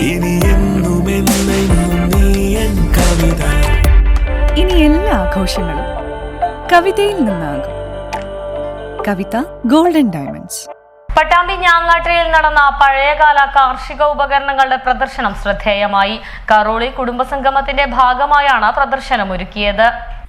ഇനി എന്നും നീ എൻ കവിത. ഇനി എല്ലാ ആഘോഷങ്ങളും കവിതയിൽ നിന്നാകും. കവിത ഗോൾഡൻ ഡയമണ്ട്സ് പട്ടാമ്പി ഞാങ്ങാട്ടിയിൽ നടന്ന പഴയകാല കാർഷിക ഉപകരണങ്ങളുടെ പ്രദർശനം ശ്രദ്ധേയമായി. കറോളി കുടുംബസംഗമത്തിന്റെ ഭാഗമായാണ് പ്രദർശനം ഒരുക്കിയത്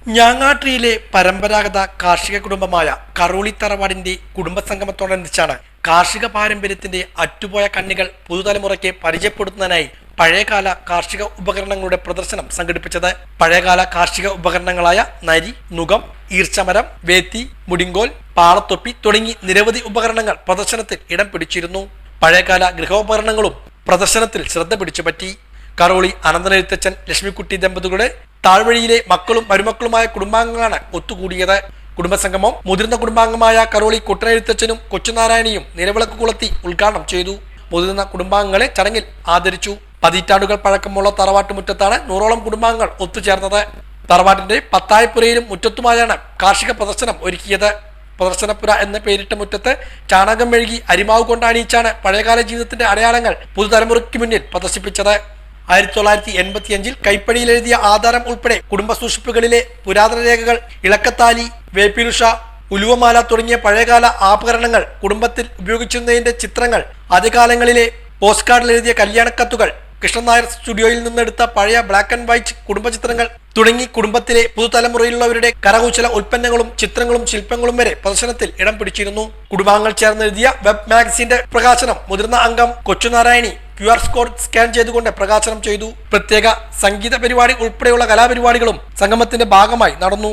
ഞാങ്ങാട്ടിയിലെ പരമ്പരാഗത കാർഷിക കുടുംബമായ കറോളി തറവാടിന്റെ കുടുംബസംഗമത്തോടനുബന്ധിച്ചാണ് കാർഷിക പാരമ്പര്യത്തിന്റെ അറ്റുപോയ കണ്ണികൾ പുതുതലമുറയ്ക്ക് പരിചയപ്പെടുത്തുന്നതിനായി പഴയകാല കാർഷിക ഉപകരണങ്ങളുടെ പ്രദർശനം സംഘടിപ്പിച്ചത്. പഴയകാല കാർഷിക ഉപകരണങ്ങളായ നരി നുകം ഈർച്ചമരം വേത്തി മുടിങ്കോൽ പാളത്തൊപ്പി തുടങ്ങി നിരവധി ഉപകരണങ്ങൾ പ്രദർശനത്തിൽ ഇടം പിടിച്ചിരുന്നു. പഴയകാല ഗൃഹോപകരണങ്ങളും പ്രദർശനത്തിൽ ശ്രദ്ധ പിടിച്ചുപറ്റി കറോളി അനന്തനെഴുത്തച്ഛൻ ലക്ഷ്മിക്കുട്ടി ദമ്പതികളുടെ താഴ്വഴിയിലെ മക്കളും മരുമക്കളുമായ കുടുംബാംഗങ്ങളാണ് ഒത്തുകൂടിയത്. കുടുംബസംഗമം മുതിർന്ന കുടുംബാംഗമായ കരോളി കുട്ടനെഴുത്തച്ഛനും കൊച്ചുനാരായണിയും നിലവിളക്ക് കൊളുത്തി ഉദ്ഘാടനം ചെയ്തു. മുതിർന്ന കുടുംബാംഗങ്ങളെ ചടങ്ങിൽ ആദരിച്ചു. പതിറ്റാണ്ടുകൾ പഴക്കമുള്ള തറവാട്ടുമുറ്റത്താണ് നൂറോളം കുടുംബാംഗങ്ങൾ ഒത്തുചേർന്നത്. തറവാട്ടിന്റെ പത്തായപ്പുരയിലും മുറ്റത്തുമായാണ് കാർഷിക പ്രദർശനം ഒരുക്കിയത്. പ്രദർശനപ്പുര എന്ന പേരിട്ട മുറ്റത്ത് ചാണകം മെഴുകി അരിമാവ് കൊണ്ട് പഴയകാല ജീവിതത്തിന്റെ അടയാളങ്ങൾ പുതുതലമുറയ്ക്ക് മുന്നിൽ പ്രദർശിപ്പിച്ചത്. ആയിരത്തി തൊള്ളായിരത്തി എൺപത്തി അഞ്ചിൽ കൈപ്പടിയിൽ എഴുതിയ ആധാരം ഉൾപ്പെടെ കുടുംബ സൂക്ഷിപ്പുകളിലെ പുരാതന രേഖകൾ ഇളക്കത്താലി വേപ്പിലുഷ ഉലുവമാല തുടങ്ങിയ പഴയകാല ആഭരണങ്ങൾ കുടുംബത്തിൽ ഉപയോഗിച്ചിരുന്നതിന്റെ ചിത്രങ്ങൾ ആദ്യകാലങ്ങളിലെ പോസ്റ്റ് കാർഡിൽ എഴുതിയ കല്യാണക്കത്തുകൾ കൃഷ്ണൻ നായർ സ്റ്റുഡിയോയിൽ നിന്നെടുത്ത പഴയ ബ്ലാക്ക് ആൻഡ് വൈറ്റ് കുടുംബചിത്രങ്ങൾ തുടങ്ങി കുടുംബത്തിലെ പുതുതലമുറയിലുള്ളവരുടെ കരകൗശല ഉൽപ്പന്നങ്ങളും ചിത്രങ്ങളും ശില്പങ്ങളും വരെ പ്രദർശനത്തിൽ ഇടം പിടിച്ചിരുന്നു. കുടുംബാംഗങ്ങൾ ചേർന്നെഴുതിയ വെബ് മാഗസിന്റെ പ്രകാശനം മുതിർന്ന അംഗം Kochunarayani Q R code scan ചെയ്തുകൊണ്ട് പ്രകാശനം ചെയ്തു. പ്രത്യേക സംഗീത പരിപാടി ഉൾപ്പെടെയുള്ള കലാപരിപാടികളും സംഗമത്തിന്റെ ഭാഗമായി നടന്നു.